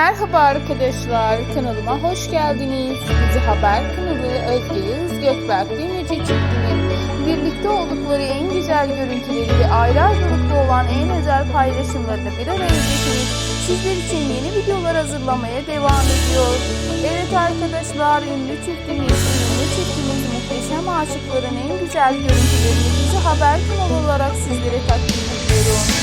Merhaba arkadaşlar, kanalıma hoş geldiniz. Dizi Haber kanalı Özge Yıldız Gökberk Demirci çiftinin birlikte oldukları en güzel görüntüleri ve ayrı ayrılıkta olan en özel paylaşımlarını bir araya getirip sizler için yeni videolar hazırlamaya devam ediyor. Evet arkadaşlar, ünlü çiftimiz, ünlü çiftimiz muhteşem aşıkların en güzel görüntülerini Dizi Haber kanalı olarak sizlere takdim ediyorum.